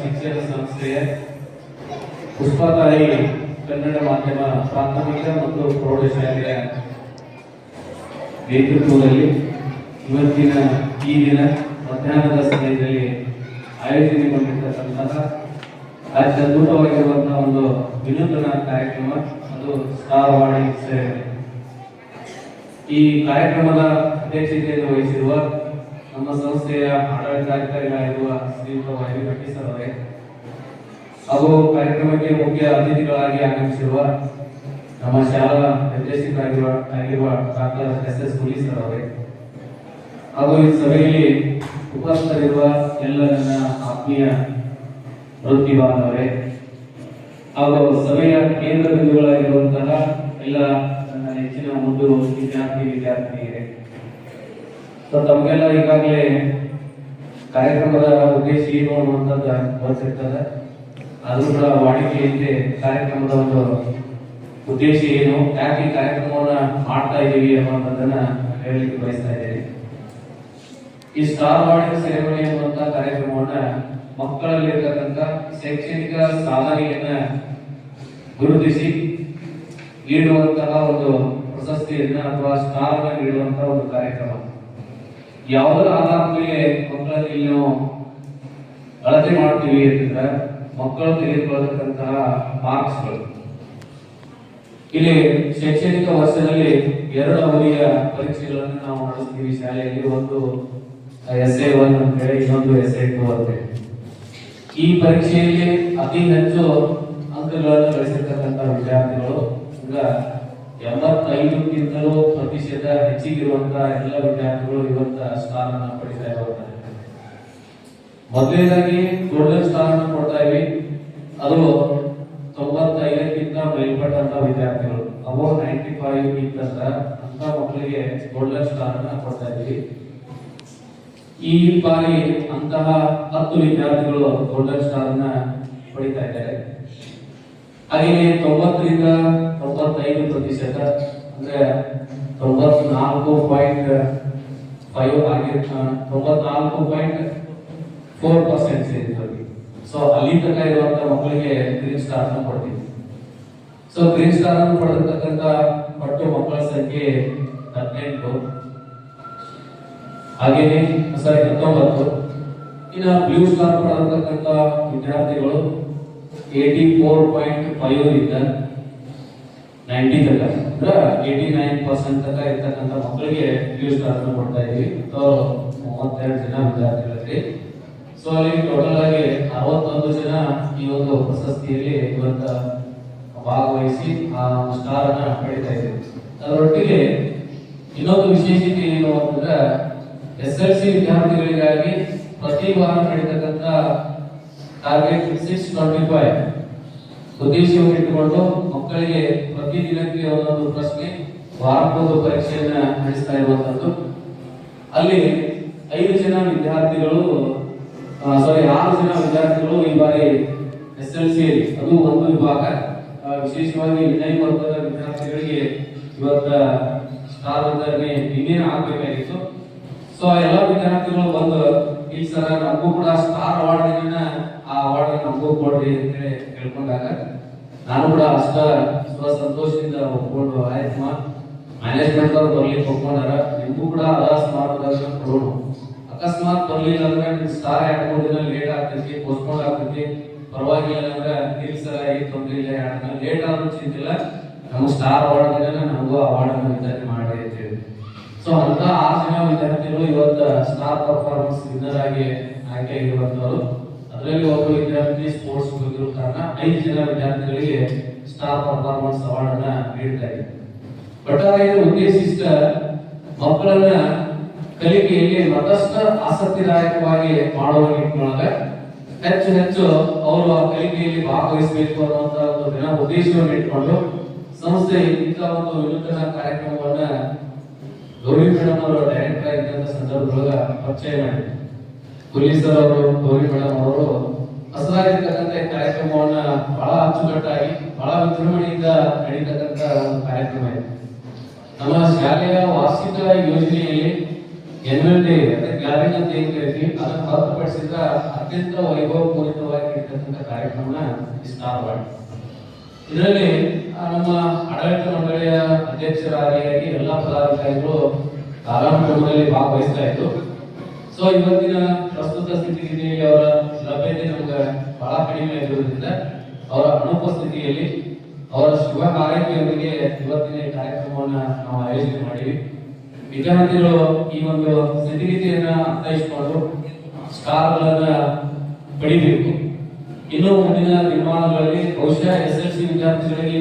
ಶಿಕ್ಷಣ ಸಂಸ್ಥೆಯ ಪುಷ್ಪತಾಯಿ ಕನ್ನಡ ಮಾಧ್ಯಮ ಪ್ರಾಥಮಿಕ ಮತ್ತು ಪ್ರೌಢಶಾಲೆಯ ನೇತೃತ್ವದಲ್ಲಿ ಇವತ್ತಿನ ಈ ದಿನ ಮಧ್ಯಾಹ್ನದ ಸಮಯದಲ್ಲಿ ಆಯೋಜನೆಗೊಂಡಿರ್ತಕ್ಕಂತಹ ಅತ್ಯದ್ಭುತವಾಗಿರುವಂತಹ ಒಂದು ವಿನೂತನ ಕಾರ್ಯಕ್ರಮ, ಅದು ಸ್ಟಾರ್ ಸೇವೆ ಈ ಕಾರ್ಯಕ್ರಮದ ಅಧ್ಯಕ್ಷತೆಯನ್ನು ವಹಿಸಿರುವ ನಮ್ಮ ಸಂಸ್ಥೆಯ ಆಡಳಿತಾಧಿಕಾರಿಗಳಾಗಿರುವ ಶ್ರೀಯುತ ವಾಯು ಸರ್ ಅವರೇ, ಹಾಗೂ ಕಾರ್ಯಕ್ರಮಕ್ಕೆ ಮುಖ್ಯ ಅತಿಥಿಗಳಾಗಿ ಆಗಮಿಸಿರುವ ನಮ್ಮ ಶಾಲಾ ನಿರ್ದೇಶಕರಾಗಿರುವ, ಆಗಿರುವ doctor S S Puli sir ಅವರೇ, ಹಾಗೂ ಈ ಸಭೆಯಲ್ಲಿ ಉಪಸ್ಥಿತರಿರುವ ಎಲ್ಲ ನನ್ನ ಆತ್ಮೀಯ ವೃತ್ತಿ ಬಾಂಧವರೇ ಹಾಗೂ ಸಭೆಯ ಕೇಂದ್ರ ಬಿಂದುಗಳಾಗಿರುವಂತಹ ಎಲ್ಲ ನನ್ನ ಒಂದು ವಿದ್ಯಾರ್ಥಿ ವಿದ್ಯಾರ್ಥಿನಿಯರೇ ಸೊ ತಮಗೆಲ್ಲ ಈಗಾಗಲೇ ಕಾರ್ಯಕ್ರಮದ ಉದ್ದೇಶ ಏನು ಅನ್ನುವಂಥದ್ದು ಗೊತ್ತಿರ್ತದೆ. ಅದು ಕೂಡ ವಾಡಿಕೆಯಂತೆ ಕಾರ್ಯಕ್ರಮದ ಒಂದು ಉದ್ದೇಶ ಏನು, ಯಾಕೆ ಈ ಕಾರ್ಯಕ್ರಮವನ್ನ ಮಾಡ್ತಾ ಇದ್ದೀವಿ ಅನ್ನುವಂಥದ್ದನ್ನ ಹೇಳಲಿಕ್ಕೆ ಬಯಸ್ತಾ ಇದ್ದೇನೆ. ಈ ಸ್ಟಾರ್ ವಾರ್ಡಿಂಗ್ ಸೆರೆಮನಿ ಅನ್ನುವಂಥ ಕಾರ್ಯಕ್ರಮವನ್ನ ಮಕ್ಕಳಲ್ಲಿರ್ತಕ್ಕಂಥ ಶೈಕ್ಷಣಿಕ ಸಾಧನೆಯನ್ನ ಗುರುತಿಸಿ, ನೀಡುವಂತಹ ಒಂದು ಪ್ರಶಸ್ತಿಯನ್ನ ಅಥವಾ ಸ್ಟಾರ್ ನೀಡುವಂತಹ ಒಂದು ಕಾರ್ಯಕ್ರಮ. ಯಾವುದರ ಆಧಾರದ ಮೇಲೆ ಮಕ್ಕಳಲ್ಲಿ ನಾವು ಅಳತೆ ಮಾಡ್ತೀವಿ ಅಂತಂದ್ರೆ ಮಕ್ಕಳು ತೆಗೆದುಕೊಳ್ಳತಕ್ಕಂತಹ ಮಾರ್ಕ್ಸ್ಗಳು. ಇಲ್ಲಿ ಶೈಕ್ಷಣಿಕ ವರ್ಷದಲ್ಲಿ ಎರಡು ಅವಧಿಯ ಪರೀಕ್ಷೆಗಳನ್ನು ನಾವು ನಡೆಸ್ತೀವಿ. ಶಾಲೆಯಲ್ಲಿ ಒಂದು ಎಸ್ ಎ ಒನ್ ಅಂತ ಹೇಳಿ ಇನ್ನೊಂದು ಎಸ್ ಎ ಟು ಅಂತ ಹೇಳಿ. ಈ ಪರೀಕ್ಷೆಯಲ್ಲಿ ಅತಿ ಹೆಚ್ಚು ಅಂಕಗಳನ್ನು ಗಳಿಸಿರ್ತಕ್ಕಂಥ ವಿದ್ಯಾರ್ಥಿಗಳು ಈಗ ಎಂಬತ್ತೈದಕ್ಕಿಂತಲೂ ಪ್ರತಿಶತ ಹೆಚ್ಚಿಗಿರುವಂತಹ ಎಲ್ಲ ವಿದ್ಯಾರ್ಥಿಗಳು ಇವತ್ತ ಸ್ಥಾನವನ್ನು ಪಡಿತಾ ಇರುವಂತಹ ಮೊದಲನೇದಾಗಿ ಗೋಲ್ಡನ್ ಅನ್ನು ಕೊಡ್ತಾ ಇವಿ ಅದು ತೊಂಬತ್ತೈದಕ್ಕಿಂತ ಮೇಲ್ಪಟ್ಟಂತ ವಿದ್ಯಾರ್ಥಿಗಳು. ಅಬೋ ನೈಂಟಿ ಫೈವ್ ಗಿಂತ ಅಂತ ಮಕ್ಕಳಿಗೆ ಗೋಲ್ಡನ್ ಅನ್ನ ಕೊಡ್ತಾ ಇದ್ದೀವಿ ಈ ಬಾರಿ ಅಂತಹ ಹತ್ತು ವಿದ್ಯಾರ್ಥಿಗಳು ಗೋಲ್ಡನ್ ಸ್ಟಾರ್ ಅನ್ನ ಪಡಿತಾ ಇದ್ದಾರೆ. ಹಾಗೆಯೇ ತೊಂಬತ್ತರಿಂದ ತೊಂಬತ್ತೈದು ಪ್ರತಿಶತ, ಅಂದ್ರೆ ತೊಂಬತ್ನಾಲ್ಕು ಪಾಯಿಂಟ್ ಫೈವ್ ಆಗಿ ತೊಂಬತ್ನಾಲ್ಕು ಪಾಯಿಂಟ್ ಫೋರ್ ಪರ್ಸೆಂಟ್ ಸೇರಿದ್ರಲ್ಲಿ. ಸೊ ಅಲ್ಲಿ ತನಕ ಇರುವಂತ ಮಕ್ಕಳಿಗೆ ಗ್ರೀನ್ ಸ್ಟಾರ್ ಅನ್ನು ಕೊಡ್ತೀವಿ. ಸೊ ಗ್ರೀನ್ ಸ್ಟಾರ್ ಅನ್ನು ಪಡೆದಿರ್ತಕ್ಕಂಥ ಪಟ್ಟು ಮಕ್ಕಳ ಸಂಖ್ಯೆ ಹದಿನೆಂಟು. ಹಾಗೇನೆ ಸಾರಿ, ಹತ್ತೊಂಬತ್ತು. ಇನ್ನು ಬ್ಲೂ ಸ್ಟಾರ್ ಪಡೆದಿರ್ತಕ್ಕಂಥ ವಿದ್ಯಾರ್ಥಿಗಳು ಏಟಿ ಫೋರ್ ಪಾಯಿಂಟ್ ಫೈವ್ ಇಂದ ನೈಂಟಿ ತನಕ ಅಂದ್ರೆ ಏಯ್ಟಿ ನೈನ್ ಪರ್ಸೆಂಟ್ ತನಕ ಇರ್ತಕ್ಕಂಥ ಮಕ್ಕಳಿಗೆ ಸ್ಟಾರ್ ಅನ್ನು ಕೊಡ್ತಾ ಇದ್ವಿ ಮೂವತ್ತೆರಡು ಜನ ವಿದ್ಯಾರ್ಥಿಗಳಲ್ಲಿ ಸೊ ಅಲ್ಲಿ ಟೋಟಲ್ ಆಗಿ ಅರವತ್ತೊಂದು ಜನ ಈ ಒಂದು ಪ್ರಶಸ್ತಿಯಲ್ಲಿ ಇವತ್ತ ಭಾಗವಹಿಸಿ ಆ ಸ್ಟಾರ್ ಅನ್ನ ಪಡಿತಾ ಇದ್ದೀವಿ. ಅದರೊಟ್ಟಿಗೆ ಇನ್ನೊಂದು ವಿಶೇಷತೆ ಏನು ಅಂತಂದ್ರೆ ಎಸ್ ಎಲ್ ಸಿ ವಿದ್ಯಾರ್ಥಿಗಳಿಗಾಗಿ ಪ್ರತಿ ವಾರ ನಡೀತಕ್ಕಂಥ ಟಾರ್ಗೆಟ್ ಸಿಕ್ಸ್ ಟ್ವೆಂಟಿ ಫೈವ್ ಉದ್ದೇಶವನ್ನು ಇಟ್ಟುಕೊಂಡು ಮಕ್ಕಳಿಗೆ ಪ್ರತಿ ದಿನಕ್ಕೆ ಒಂದೊಂದು ಪ್ರಶ್ನೆ, ವಾರಕ್ಕೊಂದು ಪರೀಕ್ಷೆಯನ್ನ ನಡೆಸ್ತಾ ಇರುವಂತದ್ದು. ಅಲ್ಲಿ ಐದು ಜನ ವಿದ್ಯಾರ್ಥಿಗಳು ಸಾರಿ ಆರು ಜನ ವಿದ್ಯಾರ್ಥಿಗಳು ಈ ಬಾರಿ ಎಸ್ ಎಲ್ ಸಿ ಅದು ಒಂದು ವಿಭಾಗ. ವಿಶೇಷವಾಗಿ ವಿನಯ ವರ್ಗದ ವಿದ್ಯಾರ್ಥಿಗಳಿಗೆ ಇವತ್ತು ಸ್ಟಾರ್ ಇನ್ನೇನು ಆಗ್ಬೇಕಾಗಿತ್ತು. ಸೊ ಎಲ್ಲ ವಿದ್ಯಾರ್ಥಿಗಳು ಬಂದು ಈ ಸರ, ನಮಗೂ ಕೂಡ ಸ್ಟಾರ್ ಅವಾರ್ಡ್ ಆ ಅವಾರ್ಡ್ ನಮಗೂ ಕೊಡ್ರಿ ಅಂತೇಳಿ ಕೇಳ್ಕೊಂಡಾಗ ನಾನು ಕೂಡ ಅಷ್ಟ ಸ್ವಲ್ಪ ಸಂತೋಷದಿಂದ ಒಪ್ಕೊಂಡು ಆಯ್ತಮ್ಮ. ಮ್ಯಾನೇಜ್ಮೆಂಟ್ ಅವ್ರು ಬರ್ಲಿಕ್ಕೆ ಒಪ್ಕೊಂಡಾರ. ನಿಮಗೂ ಕೂಡ ಅದ ಸ್ಮಾರ್ಟ್ ಕೊಡೋಣ. ಅಕಸ್ಮಾತ್ ಬರ್ಲಿಲ್ಲ ಅಂದ್ರೆ ಸ್ಟಾರ್ ಎರಡು ಮೂರು ದಿನ ಲೇಟ್ ಆಗ್ತೈತಿ ಪೋಸ್ಟ್ಪೋನ್ ಆಗ್ತೈತಿ. ಪರವಾಗಿಲ್ಲ ಅಂದ್ರೆ ಇಲ್ಲ ಸರ ಈ ತೊಂದ್ರೆ ಇಲ್ಲ ದಿನ ಲೇಟ್ ಆದ್ರೂ ಚಿಂತಿಲ್ಲ ನಮ್ಗೆ ಸ್ಟಾರ್ ಅವಾರ್ಡ್ ಅಂದ್ರೆ ನಮಗೂ ಅವಾರ್ಡ್ ವಿತರಣೆ ಮಾಡಿ ಅಂತ ಹೇಳಿ. ಸೊ ಅಂತ ಆರು ಜನ ವಿದ್ಯಾರ್ಥಿಗಳು ಇವತ್ತು ಸ್ಟಾರ್ ಪರ್ಫಾರ್ಮೆನ್ಸ್ ವಿನ್ನರ್ ಆಗಿ ಆಯ್ಕೆ ಆಗಿರುವಂತವರು. ಅದರಲ್ಲಿ ಒಬ್ಬ ವಿದ್ಯಾರ್ಥಿ ಸ್ಪೋರ್ಟ್ಸ್ ಹೋಗಿರೋ ಕಾರಣ ಐದು ಜನ ವಿದ್ಯಾರ್ಥಿಗಳಿಗೆ ಸ್ಟಾರ್ ಪರ್ಫಾರ್ಮೆನ್ಸ್ ಅವಾರ್ಡ್ ಅನ್ನ ನೀಡ್ತಾ ಇದೆ ಒಟ್ಟಾರೆ ಉದ್ದೇಶಿಸಿದ ಮಕ್ಕಳನ್ನ ಕಲಿಕೆಯಲ್ಲಿ ಮತ್ತಷ್ಟು ಆಸಕ್ತಿದಾಯಕವಾಗಿ ಮಾಡುವ ನಿಟ್ಟಿನೊಳಗ ಹೆಚ್ಚು ಹೆಚ್ಚು ಅವರು ಆ ಕಲಿಕೆಯಲ್ಲಿ ಭಾಗವಹಿಸಬೇಕು ಅನ್ನುವಂತ ಒಂದು ದಿನ ಉದ್ದೇಶವನ್ನು ಇಟ್ಕೊಂಡು ಸಂಸ್ಥೆ ಇಂಥ ಒಂದು ವಿನೂತನ ಕಾರ್ಯಕ್ರಮವನ್ನ ಗೌರಿ ಮೇಡಮ್ ಅವರು ಡೈರೆಕ್ಟರ್ ಆಗಿದ್ದಂತ ಸಂದರ್ಭದೊಳಗ ಪರಿಚಯ ಮಾಡಿದ್ರು. ಪೊಲೀಸರು ಗೌರಿ ಮೇಡಮ್ ಅವರು ಹೊಸದಾಗಿರ್ತಕ್ಕಂಥ ಕಾರ್ಯಕ್ರಮವನ್ನು ಬಹಳ ಅಚ್ಚುಕಟ್ಟಾಗಿ, ಬಹಳ ವಿಜೃಂಭಣೆಯಿಂದ ನಡೀತಕ್ಕಂಥ ಒಂದು ಕಾರ್ಯಕ್ರಮ ಇದೆ. ನಮ್ಮ ಶಾಲೆಯ ವಾರ್ಷಿಕ ಯೋಜನೆಯಲ್ಲಿ ಎನ್ಯುವಲ್ ಡೇ ಅಂದ್ರೆ ಗ್ಯಾದರಿಂಗ್ ಅಂತ ಏನ್ ಕರಿತೀವಿ ಅದನ್ನು ಹೊರತುಪಡಿಸಿದ ಅತ್ಯಂತ ವೈಭವಪೂರಿತವಾಗಿ ನಡೀತಕ್ಕಂಥ ಕಾರ್ಯಕ್ರಮ ಅವಾರ್ಡ್ ಇದರಲ್ಲಿ ನಮ್ಮ ಆಡಳಿತ ಮಂಡಳಿಯ ಅಧ್ಯಕ್ಷರಾಗಿಯಾಗಿ ಎಲ್ಲ ಪದಾಧಿಕಾರಿಗಳು, ಕಾಲಾನುಕ್ರಮದಲ್ಲಿ ಭಾಗವಹಿಸ್ತಾ ಇದ್ರು. ಸೊ ಇವತ್ತಿನ ಪ್ರಸ್ತುತ ಸ್ಥಿತಿಗತಿಯಲ್ಲಿ ಅವರ ಲಭ್ಯತೆ ನಮ್ಗೆ ಬಹಳ ಕಡಿಮೆ ಇರುವುದರಿಂದ ಅವರ ಅನುಪಸ್ಥಿತಿಯಲ್ಲಿ ಅವರ ಶುಭ ಹಾರೈಕೆಯೊಂದಿಗೆ ಇವತ್ತಿನ ಕಾರ್ಯಕ್ರಮವನ್ನು ನಾವು ಆಯೋಜನೆ ಮಾಡಿವಿ ವಿದ್ಯಾರ್ಥಿಗಳು ಈ ಒಂದು ಸ್ಥಿತಿಗತಿಯನ್ನ ಅರ್ಥೈಸಿಕೊಂಡು ಸ್ಟಾರ್ಗಳನ್ನ ಪಡಿಬೇಕು. ಇನ್ನು ಮುಂದಿನ ನಿರ್ಮಾಣಗಳಲ್ಲಿ ಬಹುಶಃ ಎಸ್ ಎಲ್ ಸಿ ವಿದ್ಯಾರ್ಥಿಗಳಿಗೆ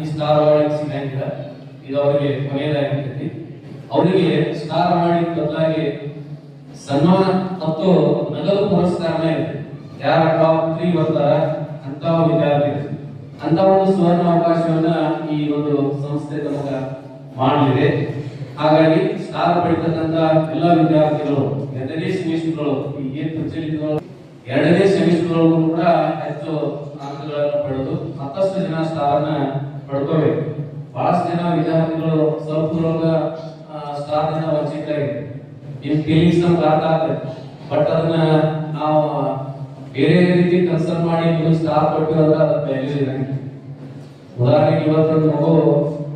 ಈ ಸ್ಟಾರ್ ಅವಾರ್ಡ್ ಸಿಗಂಗಿಲ್ಲ ಇದು ಅವರಿಗೆ ಕೊನೆಯದಾಗಿರ್ತೈತಿ ಅವರಿಗೆ ಸ್ಟಾರ್ ಅವಾರ್ಡ್ ಬದಲಾಗಿ ಸನ್ಮಾನ ಮತ್ತು ನಗದು ಪುರಸ್ಕಾರ ಇದೆ ಯಾರ ಟಾಪ್ ತ್ರೀ ಬರ್ತಾರ ಅಂತ ವಿದ್ಯಾರ್ಥಿ. ಅಂತ ಒಂದು ಸುವರ್ಣ ಅವಕಾಶವನ್ನ ಈ ಒಂದು ಸಂಸ್ಥೆ ನಮಗ ಮಾಡಲಿದೆ. ಹಾಗಾಗಿ ಸ್ಟಾರ್ ಪಡಿತಕ್ಕಂತ ಎಲ್ಲ ವಿದ್ಯಾರ್ಥಿಗಳು, ಎರಡನೇ ಸೆಮಿಸ್ಟರ್ಗಳು, ಈ ಏನ್ ಪ್ರಚಲಿತಗಳು, ಎರಡನೇ ಸೆಮಿಸ್ಟರ್ಗಳು ಕೂಡ ಹೆಚ್ಚು ಅಂಕಗಳನ್ನು ಪಡೆದು ಮತ್ತಷ್ಟು ಜನ ಸ್ಟಾರ್ ಅನ್ನ ಪಡ್ಕೋಬೇಕು. ಬಹಳಷ್ಟು ಜನ ವಿದ್ಯಾರ್ಥಿಗಳು ಸ್ವಲ್ಪ ಸ್ಟಾರ್ ವಂಚಿತ ವಂಚಿತರಾಗಿದೆ ನಿಮ್ ಫೀಲಿಂಗ್ಸ್ ನಮ್ಗೆ ಅರ್ಥ ಆಗ್ತದೆ ಬಟ್ ಅದನ್ನ ನಾವು ಬೇರೆ ರೀತಿ ಕನ್ಸರ್ನ್ ಮಾಡಿ ನೀವು ಸ್ಟಾರ್ ಕೊಟ್ಟಿರೋ ಅಂದ್ರೆ ವ್ಯಾಲ್ಯೂ ಇದೆ. ಉದಾಹರಣೆಗೆ ಇವತ್ತೊಂದು ಮಗು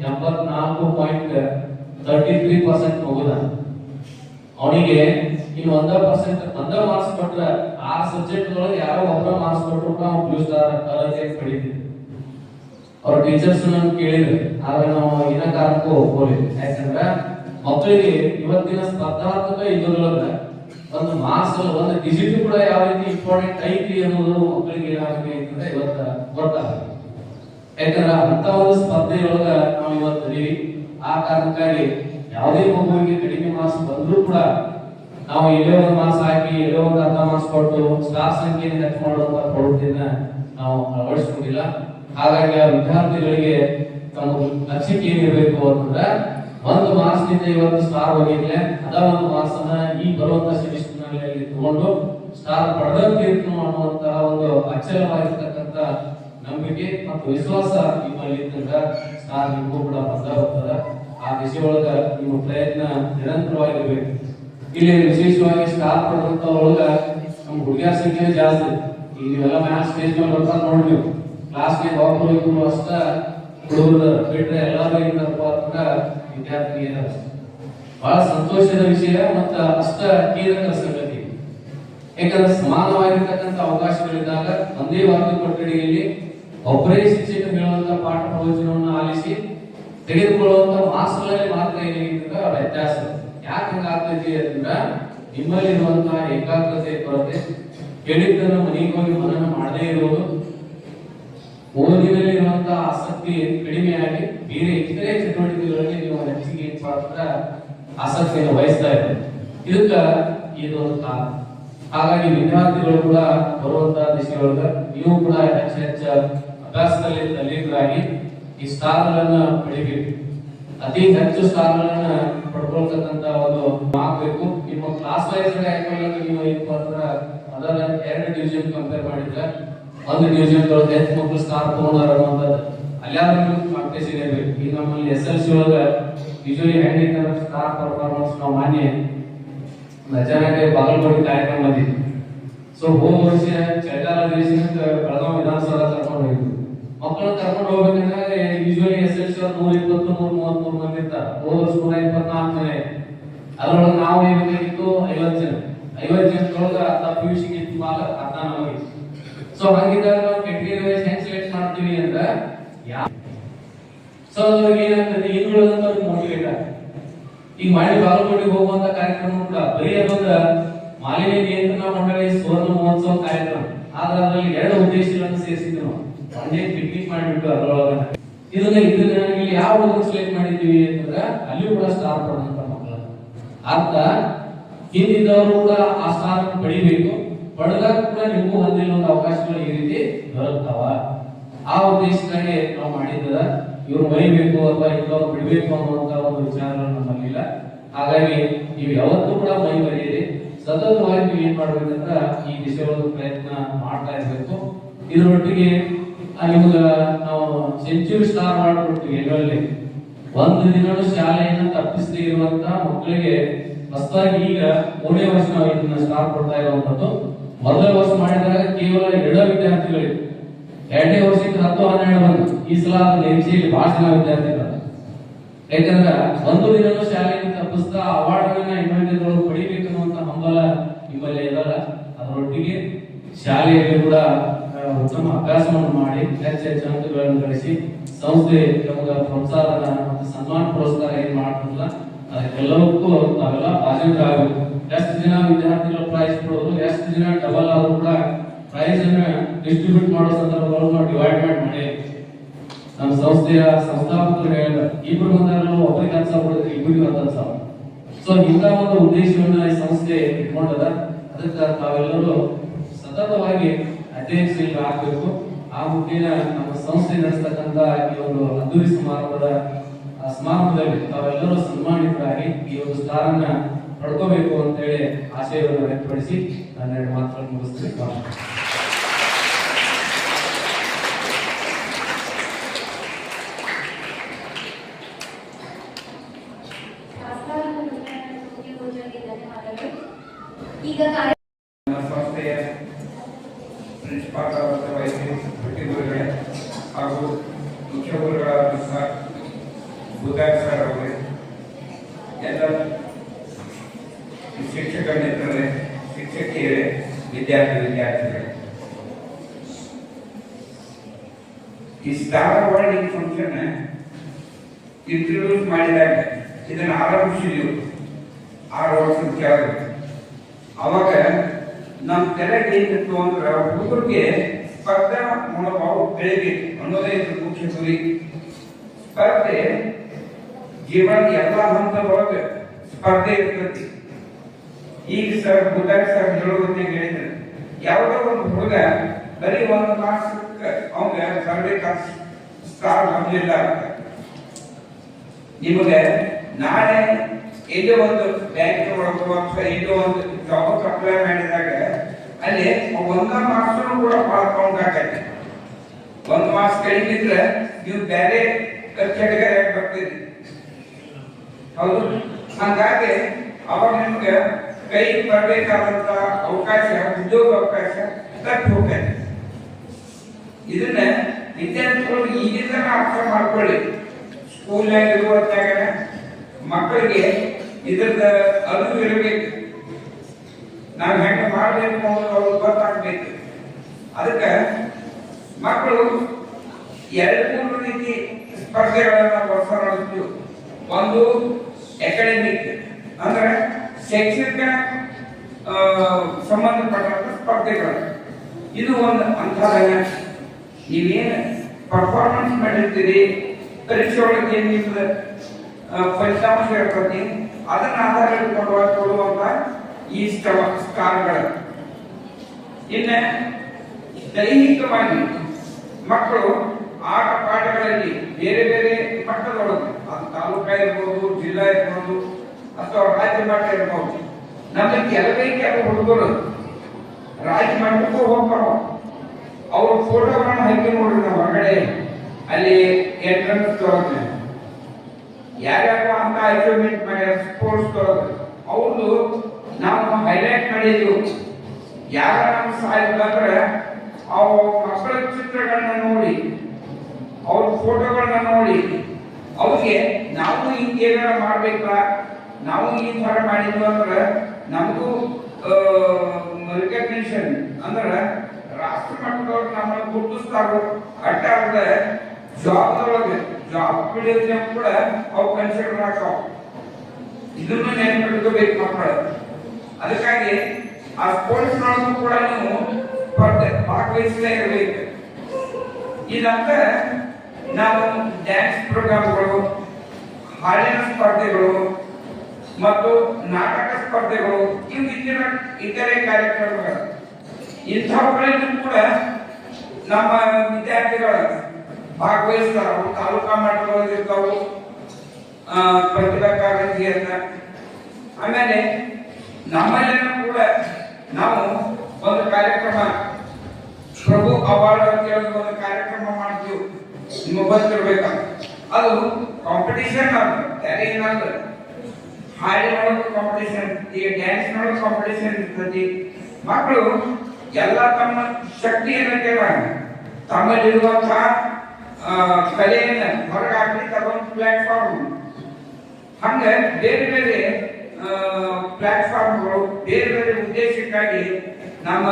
ಎಂಬತ್ನಾಲ್ಕು ಪಾಯಿಂಟ್ ತರ್ಟಿ ತ್ರೀ ಪರ್ಸೆಂಟ್ ಮಗುದ ಅವನಿಗೆ ಇನ್ನು ಒಂದ ಪರ್ಸೆಂಟ್ ಒಂದ ಮಾರ್ಕ್ಸ್ ಕೊಟ್ಟರೆ ಆ ಸಬ್ಜೆಕ್ಟ್ ಒಳಗೆ ಯಾರೋ ಒಬ್ಬರ ಮಾರ್ಕ್ಸ್ ಕೊಟ್ಟರು ನಾವು ಬ್ಲೂ ಸ್ಟಾರ್ ಕಲರ್ ಪಡೀತೀವಿ ಅವ್ರ ಟೀಚರ್ಸ್ ನಮ್ಗೆ ಕೇಳಿದ್ರು. ಆದ್ರೆ ನಾವು ಇನ್ನ ಕಾರಣಕ್ಕೂ ಒಪ್ಕೋಲಿಲ್ಲ ಯಾಕಂದ್ರ ಮಕ್ಕಳಿಗೆ ಇವತ್ತಿನ ಸ್ಪರ್ಧಾತ್ಮಕ ಯುಗದೊಳಗ ಒಂದು ಮಾರ್ಕ್ಸ್ ಒಂದು ಡಿಜಿಟ್ ಕೂಡ ಯಾವ ರೀತಿ ಇಂಪಾರ್ಟೆಂಟ್ ಐತಿ ಅನ್ನೋದು ಮಕ್ಕಳಿಗೆ ಏನಾಗಬೇಕು ಅಂತ ಇವತ್ತ ಗೊತ್ತಾಗುತ್ತೆ. ಯಾಕಂದ್ರೆ ಅಂತ ಒಂದು ಸ್ಪರ್ಧೆಯೊಳಗ ನಾವು ಇವತ್ತು ಅರಿವಿ ಆ ಕಾರಣಕ್ಕಾಗಿ ಯಾವುದೇ ಮಗುವಿಗೆ ಕಡಿಮೆ ಮಾರ್ಕ್ಸ್ ಬಂದರೂ ಕೂಡ ನಾವು ಎಲ್ಲೋ ಒಂದು ಮಾರ್ಕ್ಸ್ ಹಾಕಿ, ಎಲ್ಲೋ ಒಂದು ಅರ್ಧ ಮಾಸ್ ಕೊಟ್ಟು ಸ್ಟಾರ್ ಸಂಖ್ಯೆಯನ್ನು ಹೆಚ್ಚು ಮಾಡುವಂತ ಪ್ರವೃತ್ತಿಯನ್ನ ನಾವು ಅಳವಡಿಸಿಕೊಂಡಿಲ್ಲ. ಹಾಗಾಗಿ ಆ ವಿದ್ಯಾರ್ಥಿಗಳಿಗೆ ತಮ್ಮ ಲಕ್ಷ್ಯಕ್ಕೆ ಏನಿರಬೇಕು ಅಂತಂದ್ರೆ ಒಂದು ಮಾರ್ಕ್ಸ್ನಿಂದ ಇವತ್ತು ಸ್ಟಾರ್ ಹೋಗಿದ್ರೆ ಅದ ಒಂದು ಮಾಸನ ಈ ಬರುವಂತ ಸೆಮಿಸ್ಟರ್ ತಗೊಂಡು ಸ್ಟಾರ್ ಪಡೆದಂತಿರ್ತು ಅನ್ನುವಂತಹ ಒಂದು ಅಚ್ಚರವಾಗಿರ್ತಕ್ಕಂತ ನಂಬಿಕೆ ಮತ್ತು ವಿಶ್ವಾಸ ನಿಮ್ಮಲ್ಲಿ ಇದ್ದಾಗ ಸ್ಟಾರ್ ನಿಮಗೂ ಕೂಡ ಬಂದ ಹೋಗ್ತದ. ಆ ದಿಸೆಯೊಳಗ ನಿಮ್ಮ ಪ್ರಯತ್ನ ನಿರಂತರವಾಗಿರ್ಬೇಕು. ಇಲ್ಲಿ ವಿಶೇಷವಾಗಿ ಸ್ಟಾರ್ ಪಡೆದಂತ ಒಳಗ ನಮ್ಮ ಹುಡುಗಿಯರ ಸಂಖ್ಯೆ ಜಾಸ್ತಿ. ಈಗ ನೀವೆಲ್ಲ ಮ್ಯಾಚ್ ಸ್ಟೇಜ್ ಮೇಲೆ ಬರ್ತಾರೆ ನೋಡ್ಲಿ ಕ್ಲಾಸ್ಗೆ ಇಬ್ಬರು ಅಷ್ಟ ಹುಡುಗರು ಬಿಟ್ರೆ ಎಲ್ಲರೂ ಏನಪ್ಪ ಅಂತಂದ್ರ ವಿದ್ಯಾರ್ಥಿ ಬಹಳ ಸಂತೋಷದ ವಿಷಯ ಮತ್ತ ಅಷ್ಟ ಕೀಲಕ ಸಂಗತಿ. ಯಾಕಂದ್ರೆ ಸಮಾನವಾಗಿರ್ತಕ್ಕಂಥ ಅವಕಾಶಗಳಿದ್ದಾಗ ಒಂದೇ ವರ್ಗ ಕೊಠಡಿಯಲ್ಲಿ ಒಬ್ಬರೇ ಶಿಕ್ಷಕ ಹೇಳುವಂತ ಪಾಠ ಪ್ರವಚನವನ್ನು ಆಲಿಸಿ ತೆಗೆದುಕೊಳ್ಳುವಂತ ಮಾರ್ಕ್ಸ್ಗಳಲ್ಲಿ ಮಾತ್ರ ಏನಾಗಿದ್ದ ವ್ಯತ್ಯಾಸ. ಯಾಕೆ ಹಂಗಾಗ್ತೈತಿ ಅಂದ್ರ ನಿಮ್ಮಲ್ಲಿರುವಂತಹ ಏಕಾಗ್ರತೆ ಕೊರತೆ, ಕೇಳಿದ್ದನ್ನು ಮನೆಗೆ ಹೋಗಿ ಮನನ ಮಾಡದೇ ಇರುವುದು ಓದಿನಲ್ಲಿರುವಂತಹ ಆಸಕ್ತಿ ಕಡಿಮೆಯಾಗಿ ಬೇರೆ ಇತರೆ ಚಟುವಟಿಕೆಗಳಲ್ಲಿ ನೀವು ಹೆಚ್ಚಿಗೆ ಏನ್ ಆಸಕ್ತಿಯನ್ನು ವಹಿಸ್ತಾ ಇದೆ ಇದಕ್ಕ ಇದೊಂದು ಕಾರಣ ಹಾಗಾಗಿ ವಿದ್ಯಾರ್ಥಿಗಳು ಕೂಡ ಬರುವಂತಹ ದಿಶೆಯೊಳಗ ನೀವು ಕೂಡ ಹೆಚ್ಚು ಹೆಚ್ಚು ಅಭ್ಯಾಸದಲ್ಲಿ ತಲ್ಲೀನರಾಗಿ ಈ ಸ್ಥಾನಗಳನ್ನ ಪಡಿಬೇಕು ಅತಿ ಹೆಚ್ಚು ಸ್ಥಾನಗಳನ್ನ ಪಡ್ಕೊಳ್ತಕ್ಕಂತ ಒಂದು ಮಾಡಬೇಕು ನಿಮ್ಮ ಕ್ಲಾಸ್ ವೈಸ್ ನೀವು ಏನಪ್ಪ ಅಂದ್ರೆ ಅದರ ಎರಡು ಡಿವಿಷನ್ ಕಂಪೇರ್ ಮಾಡಿದ್ರೆ ಒಂದು ಡಿವಿಷನ್ ಒಳಗೆ ಹೆಚ್ಚು ಮಕ್ಕಳು ಸ್ಟಾರ್ ತಗೊಂಡಾರ ಅನ್ನೋಂಥದ್ದು ಅಲ್ಲಾದ್ರೂ ಕಾಂಪಿಟೇಷನ್ ಇರಬೇಕು ಈಗ ನಮ್ಮಲ್ಲಿ ಎಸ್ ಎಲ್ ಸಿ ಒಳಗೆ ಯೂಶಲಿ ಹೆಂಗಿರ್ತಂದ್ರೆ ಸ್ಟಾರ್ ಪರ್ಫಾರ್ಮೆನ್ಸ್ ನಾವು ಮಾನ್ಯ ರಚನೆಗೆ ಬಾಗಲಕೋಟೆ ಕಾರ್ಯಕ್ರಮ ಬಂದಿದ್ವಿ. ಸೊ ಹೋದ ವರ್ಷ ಚಳಿಗಾಲ ಅಧಿವೇಶನಕ್ಕೆ ಬೆಳಗಾವಿ ವಿಧಾನಸೌಧ ಕರ್ಕೊಂಡು ಹೋಗಿದ್ವಿ. ಮಕ್ಕಳನ್ನ ಕರ್ಕೊಂಡು ಹೋಗ್ಬೇಕಂದ್ರೆ ಯೂಶಲಿ ಎಸ್ ಎಲ್ ಸಿ ನೂರ ಇಪ್ಪತ್ತು, ನೂರ ಮೂವತ್ತ್ ಮೂರು ಮಂದಿ ಇರ್ತಾರೆ. ಹೋದ ವರ್ಷ ನೂರ ಇಪ್ಪತ್ನಾಲ್ಕು ಜನ. ಅದ್ರೊಳಗೆ ನಾವು ಏನಾಗಿತ್ತು ಐವತ್ತು ಜನ. ಐವತ್ತು ಜನದೊಳಗೆ ಅರ್ಧ ಪಿ ಯು ಸಿಗೆ ಸೊ ಹಾಗಿದ್ದಾಗ ನಾವು ಕೆಟಗರಿ ವೈಸ್ ಹೆಂಗ್ ಸೆಲೆಕ್ಟ್ ಮಾಡ್ತೀವಿ ಅಂದ್ರೆ ಸೊ ಅದ್ರಿಗೆ ಏನಾಗ್ತದೆ ಇನ್ನುಳಿದಂತ ಮೋಟಿವೇಟ್ ಆಗ್ತದೆ ಈಗ ಮಾಡಿ ಬಾಗಲಕೋಟೆಗೆ ಹೋಗುವಂತ ಕಾರ್ಯಕ್ರಮ ಕೂಡ ಬರೀ ಅದೊಂದು ಮಾಲಿನ್ಯ ನಿಯಂತ್ರಣ ಮಂಡಳಿ ಸುವರ್ಣ ಮಹೋತ್ಸವ ಕಾರ್ಯಕ್ರಮ. ಆದ್ರೆ ಅದರಲ್ಲಿ ಎರಡು ಉದ್ದೇಶಗಳನ್ನು ಸೇರಿಸಿದ್ರು ನಾವು. ಪಿಕ್ನಿಕ್ ಮಾಡಿಬಿಟ್ಟು ಅದರೊಳಗೆ ಇದನ್ನ ಇದನ್ನ ಯಾವ ಹುಡುಗರು ಸೆಲೆಕ್ಟ್ ಮಾಡಿದ್ದೀವಿ ಕೂಡ ಸ್ಟಾರ್ ಪಡೆದಂತ ಮಕ್ಕಳು. ಅರ್ಥ? ಹಿಂದಿದ್ದವರು ಕೂಡ ಆ ಸ್ಟಾರ್ ಪಡಿಬೇಕು. ಪಡೆದಾಗ ಕೂಡ ನಿಮಗೂ ಹೊಂದಿಲ್ಲ ಅವಕಾಶಗಳು ಈ ರೀತಿ ದೊರಕ್ತಾವ. ಆ ಉದ್ದೇಶಕ್ಕಾಗಿ ನಾವು ಮಾಡಿದ್ದದ ಇವ್ರು ಬೈಬೇಕು ಅಥವಾ ಇಂಥವ್ರು ಬಿಡಬೇಕು ಅನ್ನುವಂತ ಒಂದು ವಿಚಾರಗಳು ನಮ್ಮಲ್ಲಿಲ್ಲ. ಹಾಗಾಗಿ ನೀವು ಯಾವತ್ತೂ ಕೂಡ ಮೈ ಬರೀರಿ ಸತತವಾಗಿ ನೀವು ಏನ್ ಮಾಡ್ಬೇಕಂದ್ರ ಈ ದಿಶೆಯೊಳಗೆ ಪ್ರಯತ್ನ ಮಾಡ್ತಾ ಇರಬೇಕು. ಇದರೊಟ್ಟಿಗೆ ನಿಮ್ಗೆ ನಾವು ಸೆಂಚುರಿ ಸ್ಟಾರ್ ಮಾಡ್ಬಿಡ್ತೀವಿ ಎಲ್ಲರಲ್ಲಿ ಒಂದು ದಿನಗಳು ಶಾಲೆಯನ್ನು ತಪ್ಪಿಸದೇ ಇರುವಂತ ಮಕ್ಕಳಿಗೆ ಹೊಸದಾಗಿ ಈಗ ಮೂರನೇ ವರ್ಷ ನಾವು ಇದನ್ನ ಸ್ಟಾರ್ಟ್ ಕೊಡ್ತಾ ಇರುವಂತದ್ದು ಮೊದಲನೇ ವರ್ಷ ಮಾಡಿದಾಗ ಕೇವಲ ಎರಡು ವಿದ್ಯಾರ್ಥಿಗಳಿವೆ ಎರಡನೇ ವರ್ಷಕ್ಕೆ ಹತ್ತು, ಹನ್ನೆರಡು ಬಂದು ಈ ಸಲ ಎಂಜಿಯಲ್ಲಿ ಬಹಳ ಜನ ವಿದ್ಯಾರ್ಥಿಗಳು ಯಾಕಂದ್ರೆ ಒಂದು ದಿನವೂ ಶಾಲೆಯಿಂದ ತಪ್ಪಿಸ್ತಾ ಅವಾರ್ಡ್ಗಳನ್ನ ಇನ್ನೊಂದಿನೊಳಗೆ ಪಡಿಬೇಕನ್ನುವಂತ ಹಂಬಲ ನಿಮ್ಮಲ್ಲಿ ಇರಲ್ಲ. ಅದರೊಟ್ಟಿಗೆ ಶಾಲೆಯಲ್ಲಿ ಕೂಡ ಉತ್ತಮ ಅಭ್ಯಾಸವನ್ನು ಮಾಡಿ, ಹೆಚ್ಚು ಹೆಚ್ಚು ಅಂಕಗಳನ್ನು ಗಳಿಸಿ, ಸಂಸ್ಥೆ ನಮಗೆ ಪ್ರೋತ್ಸಾಹ ಸನ್ಮಾನ ಪುರಸ್ಕಾರ ಏನ್ ಮಾಡ್ತಲ್ಲ ಅದಕ್ಕೆಲ್ಲವಕ್ಕೂ ತಾವೆಲ್ಲ ಹಾಜರಾಗಬೇಕು ಎಷ್ಟು ದಿನ ವಿದ್ಯಾರ್ಥಿಗಳು ಪ್ರೈಸ್ ಕೊಡೋದು, ಎಷ್ಟು ದಿನ ಡಬಲ್ ಆದರೂ ಕೂಡ ಪ್ರೈಸ್ ಅನ್ನ ಡಿಸ್ಟ್ರಿಬ್ಯೂಟ್ ಮಾಡೋ ಸಂದರ್ಭಗಳನ್ನು ನಾವು ಡಿವೈಡ್ ಮಾಡಿ ಮಾಡಿ. ನಮ್ಮ ಸಂಸ್ಥೆಯ ಸಂಸ್ಥಾಪಕರು ಹೇಳಿದ ಇಬ್ಬರು ಬಂದಾಗಲೂ ಒಬ್ಬರಿಗೆ ಕೆಲಸ ಕೊಡಿದ್ರೆ ಇಬ್ಬರಿಗೆ ಹತ್ತು ಸೊ ಇಂಥ ಒಂದು ಉದ್ದೇಶವನ್ನ ಈ ಸಂಸ್ಥೆ ಇಟ್ಕೊಂಡದ. ಅದಕ್ಕೆ ತಾವೆಲ್ಲರೂ ಸತತವಾಗಿ ಅಧ್ಯಕ್ಷರಿಗೆ ಆಗಬೇಕು ಆ ಮುಖೇನ ನಮ್ಮ ಸಂಸ್ಥೆ ನಡೆಸ್ತಕ್ಕಂಥ ಈ ಒಂದು ಅದ್ದೂರಿ ಸಮಾರಂಭದ ಸಮಾರಂಭದಲ್ಲಿ ತಾವೆಲ್ಲರೂ ಸನ್ಮಾನಿತರಾಗಿ ಈ ಒಂದು ಸ್ಥಾನ ಪಡ್ಕೋಬೇಕು ಅಂತೇಳಿ ಆಶಯವನ್ನು ವ್ಯಕ್ತಪಡಿಸಿ ನನ್ನ ಮಾತುಗಳನ್ನು ಮುಗಿಸ್ತೀನಿ ಶಾಸ್ತ್ರಾರ್ಥ ಮುಖ್ಯ ಪೂಜೆಗೆ ಧನ್ಯವಾದಗಳು ಈಗ ಕಾರ್ಯ ನಮ್ಮ ಸಂಸ್ಥೆಯ ಪ್ರಿನ್ಸಿಪಾಲ್ ಅವರ ವೈದ್ಯ ಗುರುಗಳೇ ಹಾಗೂ ಮುಖ್ಯ ಗುರುಗಳಾದ ಸರ್ ಬುಧಾರ್ ಸರ್ ಅವರೇ ಎಲ್ಲ ಶಿಕ್ಷಕ ಮಿತ್ರರೇ ಶಿಕ್ಷಕಿಯರೇ ವಿದ್ಯಾರ್ಥಿ, ವಿದ್ಯಾರ್ಥಿಗಳೇ. ಈ ಧಾರವಾಡ ಫಂಕ್ಷನ್ ಇಂಟ್ರೊಡ್ಯೂಸ್ ಮಾಡಿದಾಗ ಇದನ್ನು ಆರಂಭಿಸಿದೆವು. ಆರು ವರ್ಷದ ಕೆಳಗೆ ಅವಾಗ ನಮ್ಮ ತಲೆಗೆ ಏನಿತ್ತು ಅಂದ್ರೆ ಹುಡುಗರಿಗೆ ಸ್ಪರ್ಧಾ ಮನೋಭಾವ ಬೆಳಿಬೇಕು ಅನ್ನೋದೇ ಇದ್ರ ಮುಖ್ಯ ಗುರಿ. ಸ್ಪರ್ಧೆ ಜೀವನದ ಎಲ್ಲ ಹಂತದೊಳಗೆ ಸ್ಪರ್ಧೆ ಇರ್ತೈತಿ ಈಗ ಸರ್ ಬುದ್ಧಾಗ ಸರ್ ಹೇಳುವಂತೆ ಹೇಳಿದ್ರು. ಯಾವುದೋ ಒಂದು ಹುಡುಗ ಬರೀ ಒಂದು ಮಾರ್ಕ್ಸ್ ಅವಂಗ ಸರ್ವೆ ಸ್ಟಾರ್ ಬಂದಿಲ್ಲ ಅಂತ. ನಿಮಗೆ ನಾಳೆ ಎಲ್ಲೋ ಒಂದು ಬ್ಯಾಂಕ್ ಒಳಗೆ ಅಥವಾ ಎಲ್ಲೋ ಒಂದು ಜಾಬ್ ಅಪ್ಲೈ ಮಾಡಿದಾಗ ಅಲ್ಲಿ ಒಂದ ಮಾರ್ಕ್ಸ್ ಕೂಡ ಭಾಳ ಕೌಂಟ್ ಆಗತ್ತೆ ಒಂದು ಮಾರ್ಕ್ಸ್ ಕಡಿಮೆ ನೀವು ಬೇರೆ ಕೆಟಗರಿ ಬರ್ತೀರಿ ಹೌದು? ಹಂಗಾಗಿ ಅವಾಗ ನಿಮ್ಗೆ ಕೈ ಬರಬೇಕಾದಂತ ಅವಕಾಶ, ಉದ್ಯೋಗ ಅವಕಾಶ ತಪ್ಪಿ ಹೋಗ್ತದೆ ಇದನ್ನ ವಿದ್ಯಾರ್ಥಿಗಳು ಈಗಿಂದ ಅರ್ಥ ಮಾಡ್ಕೊಳ್ಳಿ. ಸ್ಕೂಲ್ನಾಗ ಇರುವಂತಾಗ ಮಕ್ಕಳಿಗೆ ಇದರದ ಅರಿವು ಇರಬೇಕು. ನಾವು ಹೆಂಗೆ ಮಾಡಬೇಕು ಅನ್ನೋದು ಅವ್ರಿಗೆ ಗೊತ್ತಾಗ್ಬೇಕು. ಅದಕ್ಕೆ ಮಕ್ಕಳು ಎರಡು, ಮೂರು ರೀತಿ ಸ್ಪರ್ಧೆಗಳನ್ನು ವರ್ಷ ನಡೆಸ್ತೀವಿ ಒಂದು ಅಕಾಡೆಮಿಕ್ ಅಂದ್ರೆ ಶೈಕ್ಷಣಿಕ ಸಂಬಂಧಪಟ್ಟ ಸ್ಪರ್ಧೆಗಳು. ಇದು ಒಂದು ಅಂಥದನ್ನ ನೀವೇನು ಪರ್ಫಾರ್ಮೆನ್ಸ್ ಮಾಡಿರ್ತೀರಿ, ಪರೀಕ್ಷೆ ಒಳಗೆ ನಿಮ್ದು ಫಲಿತಾಂಶ ಇರ್ತತಿ ಅದನ್ನ ಆಧಾರ ಇಟ್ಕೊಂಡು ಕೊಡುವಂತ ಈ ಸ್ಕಾರ್ಗಳು ಇನ್ನ ದೈಹಿಕವಾಗಿ ಮಕ್ಕಳು ಆಟ ಪಾಠಗಳಲ್ಲಿ ಬೇರೆ ಬೇರೆ ಮಟ್ಟದೊಳಗೆ, ಅದು ತಾಲೂಕಾ ಇರ್ಬೋದು, ಜಿಲ್ಲಾ ಇರ್ಬೋದು ಅಥವಾ ರಾಜ್ಯ ಮಾಡ್ತಾ ಇರ್ಬೋದು. ನಮ್ಮ ಕೆಲವೇ ಕೆಲವು ಹುಡುಗರು ರಾಜ್ಯ ಮಟ್ಟಕ್ಕೂ ಹೋಗ್ಬಾರ ಅವ್ರ ಫೋಟೋಗಳನ್ನ ಹಾಕಿ ನೋಡ್ರಿ ನಾವು ಹೊರಗಡೆ. ಅಲ್ಲಿ ಎಂಟ್ರೆನ್ಸ್ ಒಳಗೆ ಯಾರ್ಯಾರು ಅಂತ ಅಚೀವ್ಮೆಂಟ್ ಮಾಡ್ಯಾರ ಸ್ಪೋರ್ಟ್ಸ್ ಒಳಗೆ ಅವ್ರದ್ದು ನಾವು ಹೈಲೈಟ್ ಮಾಡಿದ್ವು ಯಾರ ನಮ್ಮ ಸಾಹಿತ್ಯ ಅವ್ರ ಅವು ಮಕ್ಕಳ ಚಿತ್ರಗಳನ್ನ ನೋಡಿ, ಅವ್ರ ಫೋಟೋಗಳನ್ನ ನೋಡಿ, ಅವ್ರಿಗೆ ನಾವು ಹಿಂಗೇನಾರ ಮಾಡ್ಬೇಕಾ? ನಾವು ಈ ಥರ ಮಾಡಿದ್ವಿ ಅಂದ್ರೆ ನಮಗೂ ರಿಕಗ್ನಿಷನ್ ಅಂದ್ರೆ ರಾಷ್ಟ್ರ ಮಟ್ಟದವ್ರು ನಮ್ಮನ್ನ ಗುರುತಿಸ್ತಾರೋ ಅಟ್ಟ ಜಾಬ್ ಜಾಬ್ದೊಳಗೆ ಜಾಬ್ ಪಡೆಯೋದನ್ನ ಕೂಡ ಅವು ಕನ್ಸಿಡರ್ ಆಗ್ತಾವ ಇದನ್ನು ನೆನಪಿಟ್ಕೋಬೇಕು ಮಕ್ಕಳು. ಅದಕ್ಕಾಗಿ ಆ ಸ್ಪೋರ್ಟ್ಸ್ ನೊಳಗೂ ಕೂಡ ನೀವು ಸ್ಪರ್ಧೆ ಭಾಗವಹಿಸಲೇ ಇರಬೇಕು. ಇದಂತ ನಾವು ಡ್ಯಾನ್ಸ್ ಪ್ರೋಗ್ರಾಮ್ಗಳು ಹಾಡಿನ ಸ್ಪರ್ಧೆಗಳು ಮತ್ತು ನಾಟಕ ಸ್ಪರ್ಧೆಗಳು ಇವು ಇತರ ಇತರೆ ಕಾರ್ಯಕ್ರಮಗಳು. ಇಂಥವುಗಳಿಂದ ಕೂಡ ನಮ್ಮ ವಿದ್ಯಾರ್ಥಿಗಳು ಭಾಗವಹಿಸ್ತಾರ ಅವು ತಾಲೂಕಾ ಮಟ್ಟದೊಳಗೆ ಇರ್ತಾವು ಆ, ಪ್ರತಿಭಾ ಕಾರಂಜಿ ಅಂತ. ಆಮೇಲೆ ನಮ್ಮಲ್ಲೇನೂ ಕೂಡ ನಾವು ಒಂದು ಕಾರ್ಯಕ್ರಮ ಪ್ರಭು ಅವಾರ್ಡ್ ಅಂತ ಹೇಳಿ ಒಂದು ಕಾರ್ಯಕ್ರಮ ಮಾಡ್ತೀವಿ. ನಿಮಗೆ ಗೊತ್ತಿರ್ಬೇಕಂತ ಅದು ಕಾಂಪಿಟಿಷನ್ ಅದು. ಬೇರೆ ಏನಲ್ಲ ಮಾಡೋದು ಕಾಂಪಿಟೇಷನ್ ಈಗ ಡ್ಯಾನ್ಸ್ ನೊಳಗೆ ಕಾಂಪಿಟೇಷನ್ ಇರ್ತದೆ. ಮಕ್ಕಳು ಎಲ್ಲ ತಮ್ಮ ಶಕ್ತಿಯನ್ನು ಕೇಳ ತಮ್ಮಲ್ಲಿರುವಂತಹ ಕಲೆಯನ್ನು ಹೊರಗೆ ಅದೊಂದು ಪ್ಲಾಟ್ಫಾರ್ಮ್ ಹಂಗ ಬೇರೆ ಬೇರೆ ಪ್ಲಾಟ್ಫಾರ್ಮ್ಗಳು ಬೇರೆ ಬೇರೆ ಉದ್ದೇಶಕ್ಕಾಗಿ ನಮ್ಮ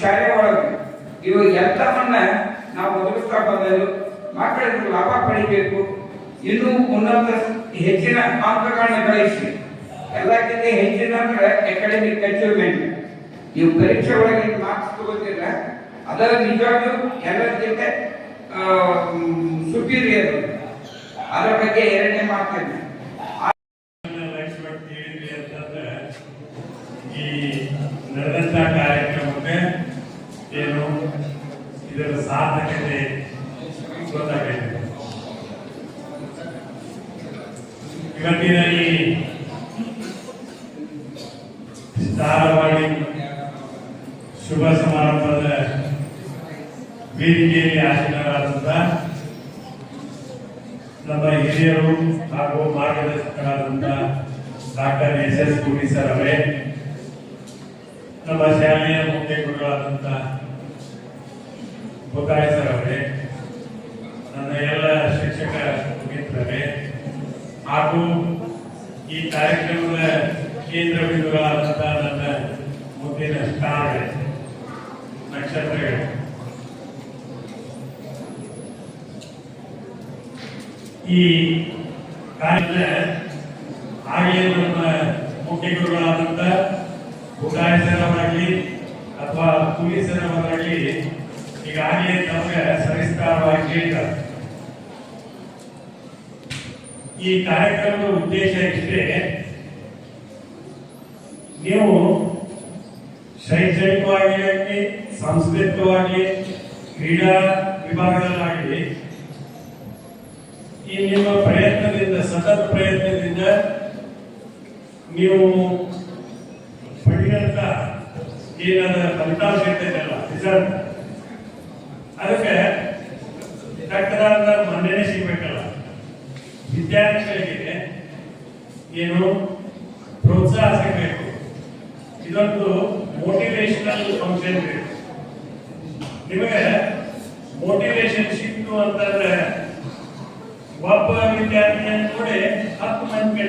ಶಾಲೆ ಒಳಗೆ ಇವು ಎಲ್ಲವನ್ನ ನಾವು ಒದಗಿಸ್ತಾ ಬಂದರು ಮಕ್ಕಳಿಗೆ ಲಾಭ ಪಡಿಬೇಕು. ಇನ್ನೂ ಉನ್ನತ ಹೆಚ್ಚಿನ ಅಂಕಗಳನ್ನು ಗಳಿಸಿ ಎಲ್ಲಕ್ಕಿಂತ ಹೆಚ್ಚಿನ ಅಂದ್ರೆ ಅಕಾಡೆಮಿಕ್ ಅಚೀವ್ಮೆಂಟ್ ನೀವು ಪರೀಕ್ಷೆ ಒಳಗೆ ಮಾರ್ಕ್ಸ್ ತಗೋತೀರ ಅದರ ನಿಜವಾಗ್ಲೂ ಎಲ್ಲರಿಗಿಂತ ಸುಪೀರಿಯರ್ ಅದರ ಬಗ್ಗೆ ಎರಡನೇ ಅಂತಂದ್ರೆ ಈ ಕಾರ್ಯಕ್ರಮಕ್ಕೆ ಏನು ಇದರ ಸಾರ್ಥಕತೆ ಗೊತ್ತಾಗೈತೆ ಇವತ್ತಿನ ಈ ಧಾರವಾಡಿ ಶುಭ ಸಮಾರಂಭದ ವೇದಿಕೆಯಲ್ಲಿ ಆಸೀನರಾದಂತ ನಮ್ಮ ಹಿರಿಯರು ಹಾಗೂ ಮಾರ್ಗದರ್ಶಕರಾದಂಥ doctor S S Gudi sir ಅವರೇ, ನಮ್ಮ ಶಾಲೆಯ ಮುಖ್ಯ ಗುರುಗಳಾದಂಥ ಸರ್ ಅವರೇ ನನ್ನ ಎಲ್ಲ ಶಿಕ್ಷಕ ಮಿತ್ರರೇ ಹಾಗೂ ಈ ಕಾರ್ಯಕ್ರಮದ ಕೇಂದ್ರ ಬಿಂದುಗಳಾದಂತಹ ನನ್ನ ಮುಂದಿನ ಸ್ಟಾರ್ ನಕ್ಷತ್ರಗಳು. ಈ ಕಾರ್ಯ ಹಾಗೆ ನಮ್ಮ ಮುಖ್ಯ ಗುರುಗಳಾದಂಥ ಉಗಾಯಸರವರಾಗಲಿ ಅಥವಾ ಪೊಲೀಸರವರಾಗಲಿ ಈಗಾಗಲೇ ನಮಗೆ ಸವಿಸ್ತಾರವಾಗಿ ಹೇಳಿದ್ದಾರೆ. ಈ ಕಾರ್ಯಕ್ರಮದ ಉದ್ದೇಶ ಇಷ್ಟೇ, ನೀವು ಶೈಕ್ಷಣಿಕವಾಗಿ ಆಗಲಿ ಸಾಂಸ್ಕೃತಿಕವಾಗಿ, ಕ್ರೀಡಾ ವಿಭಾಗಗಳಾಗಲಿ ಈ ನಿಮ್ಮ ಪ್ರಯತ್ನದಿಂದ, ಸತತ ಪ್ರಯತ್ನದಿಂದ ನೀವು ಪಡೆದಂತ ಏನಾದ ಫಲಿತಾಂಶ ಇರ್ತೈತಲ್ಲ, ರಿಸಲ್ಟ್. ಅದಕ್ಕೆ ಮನ್ನಣೆ ಸಿಗ್ಬೇಕಲ್ಲ ವಿದ್ಯಾರ್ಥಿಗಳಿಗೆ ಏನು ಪ್ರೋತ್ಸಾಹ ಸಿಗಬೇಕು ಇದೊಂದು ಮೋಟಿವೇಶನಲ್ ಫಂಕ್ಷನ್ ನಿಮಗೆ ಮೋಟಿವೇಶನ್ ಸಿಕ್ತು ಅಂತಂದ್ರೆ, ಒಬ್ಬ ವಿದ್ಯಾರ್ಥಿಯನ್ನು ನೋಡಿ ಹತ್ತು ಮಂದಿ